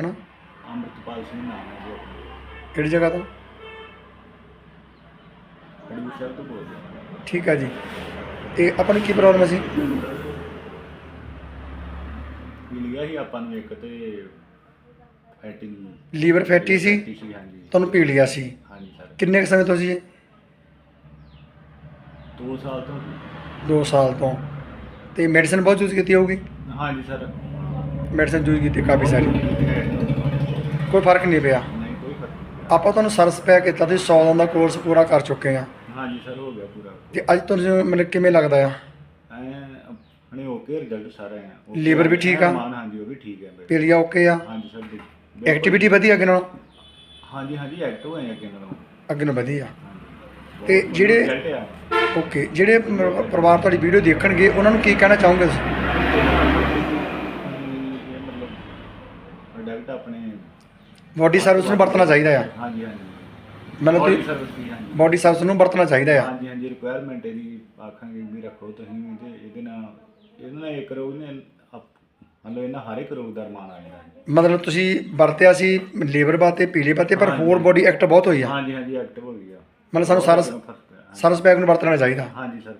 ਹਨਾ? ਅੰਮ੍ਰਿਤਪਾਲ ਸਿੰਘ ਨਾਮ ਹੈ ਜੀ ਆਪਣਾ। ਕਿਹੜੀ ਜਗ੍ਹਾ ਤੋਂ? ਠੀਕ ਆ ਜੀ। ਤੇ ਆਪਾਂ ਨੂੰ ਕੀ ਪ੍ਰੋਬਲਮ ਸੀ ਮਿਲ ਗਿਆ ਸੀ ਆਪਾਂ ਨੂੰ ਇੱਕ ਤੇ ਫੈਟਿੰਗ ਲੀਵਰ ਫੈਟੀ ਸੀ? ਸੀ ਹਾਂਜੀ। ਤੁਹਾਨੂੰ ਪੀ ਲਿਆ ਸੀ। ਹਾਂਜੀ ਸਰ। ਕਿੰਨੇ ਕੁ ਸਮੇਂ ਤੋਂ ਸੀ ਇਹ? 2 ਸਾਲ ਤੋਂ 2 ਸਾਲ ਤੋਂ। ਤੇ ਮੈਡੀਸਨ ਬਹੁਤ ਯੂਜ਼ ਕੀਤੀ ਹੋਊਗੀ? ਹਾਂਜੀ ਸਰ। ਮੈਡੀਸਨ ਯੂਜ਼ ਕੀਤੀ ਕਾਫੀ ਸਾਰੀ। ਕੋਈ ਫ਼ਰਕ ਨਹੀਂ ਪਿਆ। ਕੋਈ ਫ਼ਰਕ ਨਹੀਂ ਆਪਾਂ ਤੁਹਾਨੂੰ ਸਰਸ ਪੈ ਕੀਤਾ ਤੁਸੀਂ 100 ਦਿਨ ਦਾ ਕੋਰਸ ਪੂਰਾ ਕਰ ਚੁੱਕੇ ਆ ਹਾਂਜੀ ਸਰ ਹੋ ਗਿਆ ਪੂਰਾ। ਤੇ ਅੱਜ ਤੁਹਾਨੂੰ ਮਤਲਬ ਕਿਵੇਂ ਲੱਗਦਾ ਆ? ਐ ਆਪਣੇ ਓਕੇ ਰਿਜ਼ਲਟ ਸਾਰਾ ਹੈ Okay Liver ਵੀ ਠੀਕ ਆ? ਮਾਨ ਹਾਂਜੀ ਉਹ ਵੀ ਠੀਕ ਹੈ ਪੀਲੀਆ ਓਕੇ ਆ? ਹਾਂਜੀ ਸਰ ਜੀ। ਐਕਟੀਵਿਟੀ ਵਧੀਆ ਅੱਗੇ ਨਾਲੋਂ? ਹਾਂਜੀ ਹਾਂਜੀ ਐਕਟਿਵ ਹੈ ਅੱਗੇ ਨਾਲੋਂ। ਅੱਗੇ ਨਾਲੋਂ ਵਧੀਆ। ਹਾਂਜੀ। ਤੇ ਬਹੁਤ ਜਿਹੜੇ- result। ਓਕੇ ਜਿਹੜੇ ਮ- ਪਰਿਵਾਰ ਤੁਹਾਡੀ ਵੀਡੀਓ ਦੇਖਣਗੇ ਉਹਨਾਂ ਨੂੰ ਕੀ ਕਹਿਣਾ ਚਾਹੋਗੇ ਤੁਸੀਂ? ਇਹ ਮਤਲਬ ਪ੍ਰੋਡਕਟ ਆਪਣੇ ਬੋਡੀ ਸਰਵਿਸ ਨੂੰ ਵਰਤਣਾ ਚਾਹੀਦਾ ਆ। ਹਾਂਜੀ ਹਾਂਜੀ ਮਤਲਬ ਵੀ ਹਾਂਜੀ। ਬੋਡੀ ਸਰਵਿਸ ਨੂੰ ਵਰਤਣਾ ਚਾਹੀਦਾ ਆ। ਹਾਂਜੀ ਹਾਂਜੀ ਰਿਕੁਆਇਰਮੈਂਟ ਇਹਦੀ ਆਖਾਂਗੇ ਵੀ ਰੱਖੋ ਤੁਸੀਂ ਵੀ ਤੇ ਇਹਦੇ ਨਾਲ ਇਹਦੇ ਨਾਲ ਇੱਕ ਰੋਗ ਨੇ ਆਪ- ਮਤਲਬ ਇਹਨਾਂ ਹਰ ਇੱਕ ਰੋਗ ਦਾ ਰਮਾਨ ਆ ਜਾਂਦਾ। ਮਤਲਬ ਤੁਸੀਂ ਵਰਤਿਆ ਸੀ ਲੀਵਰ ਬਾਤੇ ਪੀਲੇ ਬਾਤੇ ਪਰ। ਹੋਰ ਬੋਡੀ ਐਕਟ ਬਹੁਤ ਹੋਈ ਆ। ਹਾਂਜੀ ਹਾਂਜੀ ਐਕਟਿਵ ਹੋ ਗਈ ਆ। ਮਤਲਬ ਸਾਨੂੰ ਫ਼ਰਕ ਪਿਆ। ਸਰਸ ਪੈਕ ਨੂੰ ਵਰਤਣਾ ਚਾਹੀਦਾ। ਹਾਂਜੀ ਸਰ